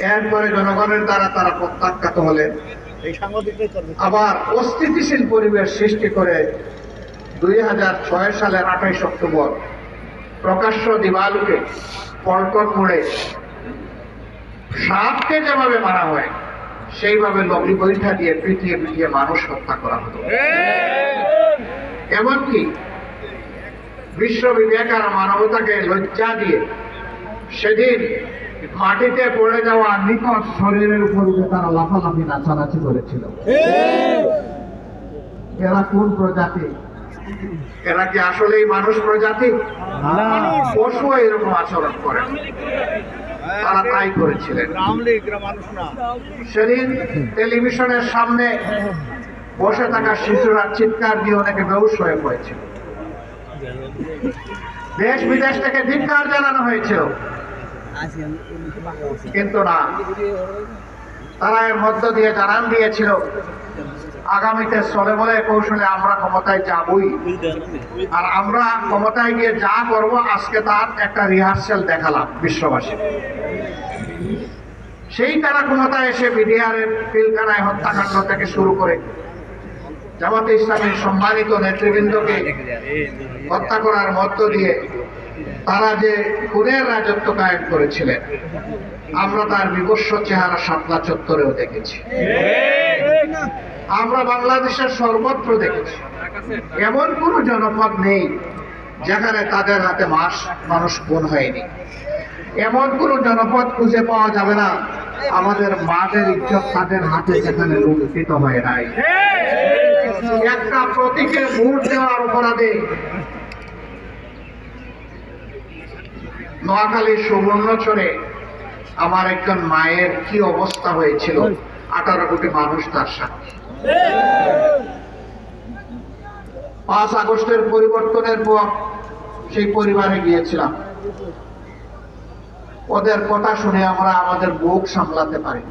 এরপরে জনগণের দ্বারা তারা প্রত্যাখ্যাত হলেন। আবার অস্থিতিশীল পরিবেশ সৃষ্টি করে দুই হাজার ছয় সালের আঠাইশ অক্টোবর প্রকাশ্য দিবালুকে পল্টন মোড়ে সাপকে যেভাবে মারা হয়, সেইভাবে লগি বৈঠা দিয়ে পিটিয়ে পিটিয়ে মানুষ হত্যা করা হতো এমনকি বিশ্ব মানবতাকে লজ্জা দিয়ে সেদিন মাটিতে পড়ে যাওয়া নিকট শরীরের উপর উঠে তারা লাফালাফি নাচানাচি করেছিল। এরা কোন প্রজাতি? এরা কি আসলেই মানুষ প্রজাতি? পশু এরকম আচরণ করে। তারা তাই করেছিলেন। সেদিন টেলিভিশনের সামনে বসে থাকা শিশুরা চিৎকার দিয়ে অনেকে বেউস হয়ে পড়েছিল। দেশ বিদেশ থেকে ধিক্কার জানানো হয়েছিল। কিন্তু না। তারা এর মধ্য দিয়ে জানান দিয়েছিল। আগামীতে চলে বলে কৌশলে আমরা ক্ষমতায় যাবই। আর আমরা ক্ষমতায় গিয়ে যা করব, আজকে তার একটা রিহার্সেল দেখালাম বিশ্ববাসী। সেই তারা ক্ষমতায় এসে বিডিআরের পিলকানায় হত্যাকাণ্ড থেকে শুরু করে জামাতে ইসলামের সম্মানিত নেতৃবৃন্দকে হত্যা করার মধ্য দিয়ে তারা যে খুনের রাজত্ব কায়েম করেছিলেন, আমরা তার বিবস্ব চেহারা শাপলা চত্বরেও দেখেছি। আমরা বাংলাদেশের সর্বত্র দেখেছি। এমন কোন জনপদ নেই যেখানে তাদের হাতে মাস মানুষ খুন হয়নি। এমন কোন জনপদ খুঁজে পাওয়া যাবে না। আমাদের মাদের ইজ্জত তাদের হাতে সেখানে লুণ্ঠিত হয়ে নাই। একটা প্রতীকে ভোট দেওয়ার অপরাধে নোয়াখালীর সুবর্ণচরে আমার একজন মায়ের কি অবস্থা হয়েছিল? আঠারো কোটি মানুষ তার সাক্ষী। পাঁচ আগস্টের পরিবর্তনের পর সেই পরিবারে গিয়েছিলাম। ওদের কথা শুনে আমরা আমাদের বুক সামলাতে পারি।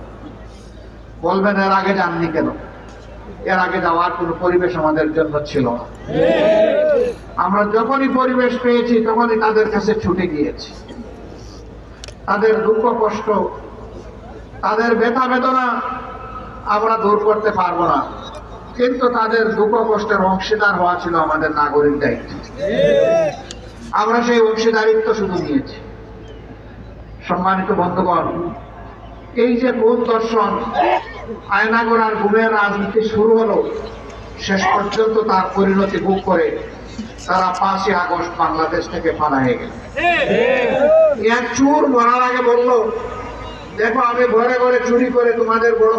বলবেন, এর আগে যাননি কেন? এর আগে যাওয়ার কোনো পরিবেশ আমাদের জন্য ছিল না। আমরা যখনই পরিবেশ পেয়েছি, তখনই তাদের কাছে ছুটে গিয়েছি। তাদের দুঃখ কষ্ট, তাদের ব্যথা বেদনা আমরা দূর করতে পারব না। কিন্তু তাদের দুঃখ কষ্টের অংশীদার হওয়া ছিল আমাদের নাগরিক দায়িত্ব আমরা সেই অংশীদারিত্ব শুধু নিয়েছি। সম্মানিত বন্ধুগণ, এই যে কোন দর্শন আয়নাগড়ার গুমের রাজনীতি শুরু হলো, শেষ পর্যন্ত তার পরিণতি ভোগ করে তারা পাঁচই আগস্ট বাংলাদেশ থেকে পালা হয়ে গেল। এক চুর মরার আগে বলল দেখো আমি ঘরে ঘরে চুরি করে তোমাদের বড়